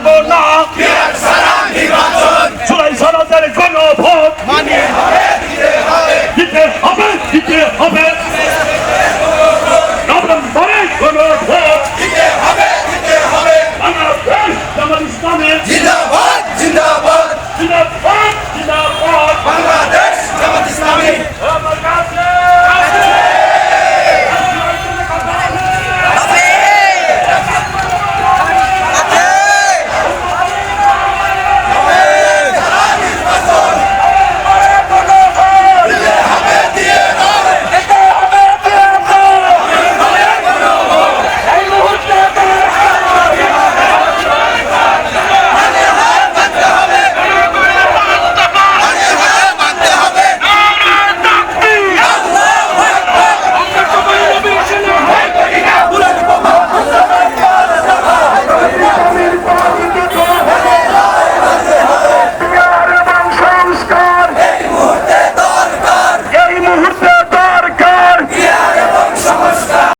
মানব না জুলাই সরকারের গণভোট। দিতে হবে দিতে হবে।